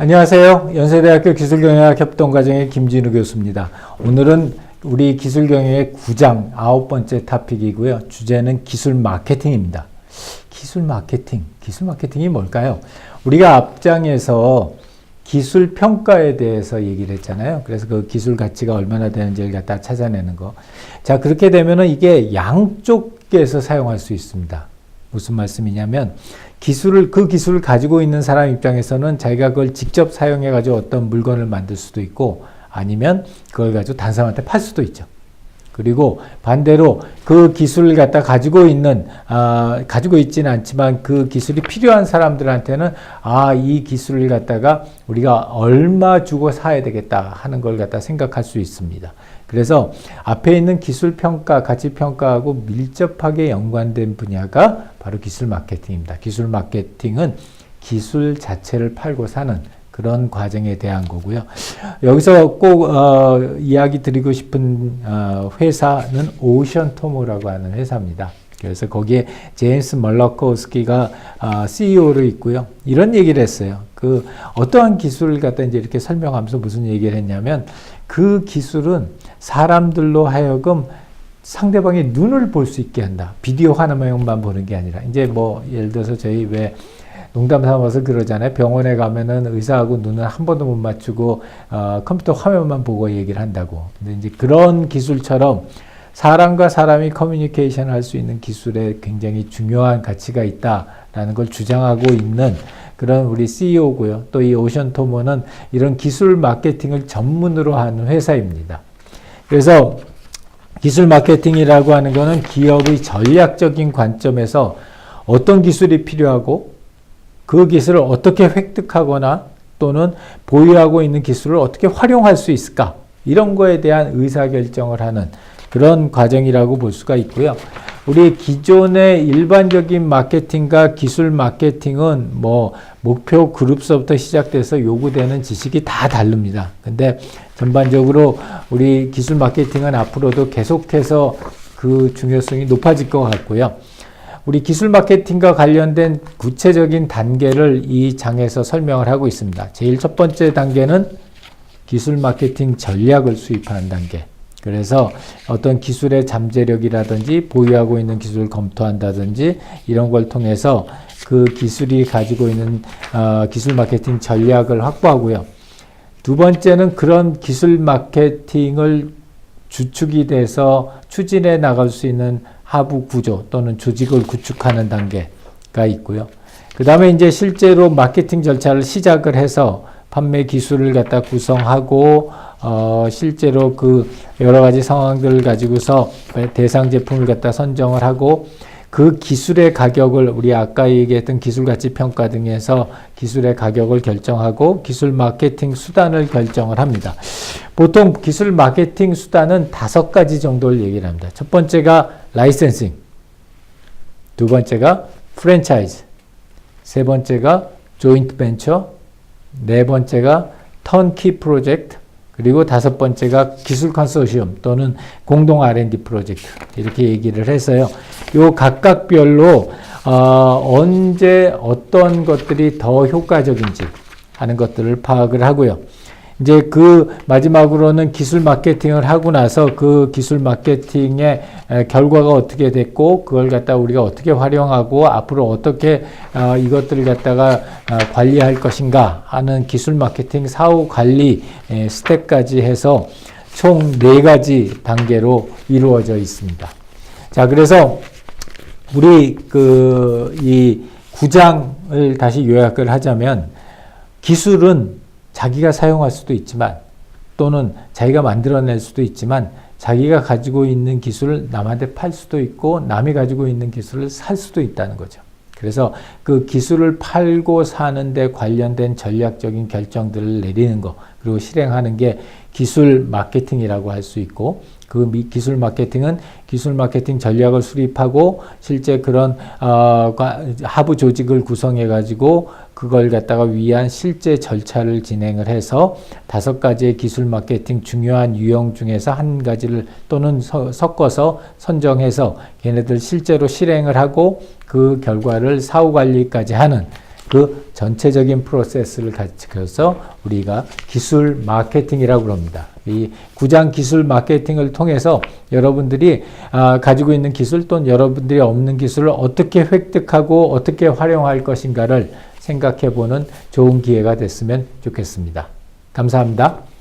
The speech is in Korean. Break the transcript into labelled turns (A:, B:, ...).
A: 안녕하세요. 연세대학교 기술경영학 협동과정의 김진우 교수입니다. 오늘은 우리 기술경영의 9장 아홉 번째 토픽이고요. 주제는 기술 마케팅입니다. 기술 마케팅, 기술 마케팅이 뭘까요? 우리가 앞장에서 기술 평가에 대해서 얘기를 했잖아요. 그래서 그 기술 가치가 얼마나 되는지를 갖다 찾아내는 거. 자, 그렇게 되면은 이게 양쪽에서 사용할 수 있습니다. 무슨 말씀이냐면 기술을 그 기술을 가지고 있는 사람 입장에서는 자기가 그걸 직접 사용해 가지고 어떤 물건을 만들 수도 있고 아니면 그걸 가지고 다른 사람한테 팔 수도 있죠. 그리고 반대로 그 기술을 갖다 가지고 있는 아, 가지고 있지는 않지만 그 기술이 필요한 사람들한테는 아 이 기술을 갖다가 우리가 얼마 주고 사야 되겠다 하는 걸 갖다 생각할 수 있습니다. 그래서 앞에 있는 기술 평가, 가치 평가하고 밀접하게 연관된 분야가 바로 기술 마케팅입니다. 기술 마케팅은 기술 자체를 팔고 사는 그런 과정에 대한 거고요. 여기서 꼭 어, 이야기 드리고 싶은 어, 회사는 오션 토모라고 하는 회사입니다. 그래서 거기에 제임스 멀러코스키가 어, CEO로 있고요. 이런 얘기를 했어요. 그 어떠한 기술을 갖다 이제 이렇게 설명하면서 무슨 얘기를 했냐면 그 기술은 사람들로 하여금 상대방의 눈을 볼 수 있게 한다. 비디오 화면만 보는 게 아니라 이제 뭐 예를 들어서 저희 왜 농담 삼아서 그러잖아요. 병원에 가면은 의사하고 눈을 한 번도 못 맞추고 어, 컴퓨터 화면만 보고 얘기를 한다고. 근데 이제 그런 기술처럼 사람과 사람이 커뮤니케이션 할 수 있는 기술에 굉장히 중요한 가치가 있다라는 걸 주장하고 있는 그런 우리 CEO고요. 또 이 오션 토모는 이런 기술 마케팅을 전문으로 하는 회사입니다. 그래서 기술 마케팅이라고 하는 거는 기업의 전략적인 관점에서 어떤 기술이 필요하고 그 기술을 어떻게 획득하거나 또는 보유하고 있는 기술을 어떻게 활용할 수 있을까 이런 거에 대한 의사결정을 하는 그런 과정이라고 볼 수가 있고요. 우리 기존의 일반적인 마케팅과 기술 마케팅은 뭐 목표 그룹서부터 시작돼서 요구되는 지식이 다 다릅니다. 근데 전반적으로 우리 기술 마케팅은 앞으로도 계속해서 그 중요성이 높아질 것 같고요. 우리 기술 마케팅과 관련된 구체적인 단계를 이 장에서 설명을 하고 있습니다. 제일 첫 번째 단계는 기술 마케팅 전략을 수립하는 단계. 그래서 어떤 기술의 잠재력이라든지 보유하고 있는 기술을 검토한다든지 이런 걸 통해서 그 기술이 가지고 있는 어, 기술 마케팅 전략을 확보하고요. 두 번째는 그런 기술 마케팅을 주축이 돼서 추진해 나갈 수 있는 하부 구조 또는 조직을 구축하는 단계가 있고요. 그 다음에 이제 실제로 마케팅 절차를 시작을 해서 판매 기술을 갖다 구성하고 어, 실제로 그 여러 가지 상황들을 가지고서 대상 제품을 갖다 선정을 하고 그 기술의 가격을 우리 아까 얘기했던 기술 가치 평가 등에서 기술의 가격을 결정하고 기술 마케팅 수단을 결정을 합니다. 보통 기술 마케팅 수단은 다섯 가지 정도를 얘기를 합니다. 첫 번째가 라이센싱, 두 번째가 프랜차이즈, 세 번째가 조인트 벤처, 네 번째가 턴키 프로젝트, 그리고 다섯 번째가 기술 컨소시엄 또는 공동 R&D 프로젝트 이렇게 얘기를 해서요. 요 각각별로 어, 언제 어떤 것들이 더 효과적인지 하는 것들을 파악을 하고요. 이제 그 마지막으로는 기술 마케팅을 하고 나서 그 기술 마케팅의 결과가 어떻게 됐고 그걸 갖다 우리가 어떻게 활용하고 앞으로 어떻게 어, 이것들을 갖다가 어, 관리할 것인가 하는 기술 마케팅 사후 관리 스텝까지 해서 총 네 가지 단계로 이루어져 있습니다. 자, 그래서 우리 그 이 구장을 다시 요약을 하자면 기술은 자기가 사용할 수도 있지만 또는 자기가 만들어낼 수도 있지만 자기가 가지고 있는 기술을 남한테 팔 수도 있고 남이 가지고 있는 기술을 살 수도 있다는 거죠. 그래서 그 기술을 팔고 사는데 관련된 전략적인 결정들을 내리는 거 그리고 실행하는 게 기술 마케팅이라고 할 수 있고 그 기술 마케팅은 기술 마케팅 전략을 수립하고 실제 그런 어, 하부 조직을 구성해 가지고 그걸 갖다가 위한 실제 절차를 진행을 해서 다섯 가지의 기술 마케팅 중요한 유형 중에서 한 가지를 또는 서, 섞어서 선정해서 걔네들 실제로 실행을 하고 그 결과를 사후 관리까지 하는 그 전체적인 프로세스를 가지고서 우리가 기술 마케팅이라고 합니다. 이 구장 기술 마케팅을 통해서 여러분들이 아, 가지고 있는 기술 또는 여러분들이 없는 기술을 어떻게 획득하고 어떻게 활용할 것인가를 생각해 보는 좋은 기회가 됐으면 좋겠습니다. 감사합니다.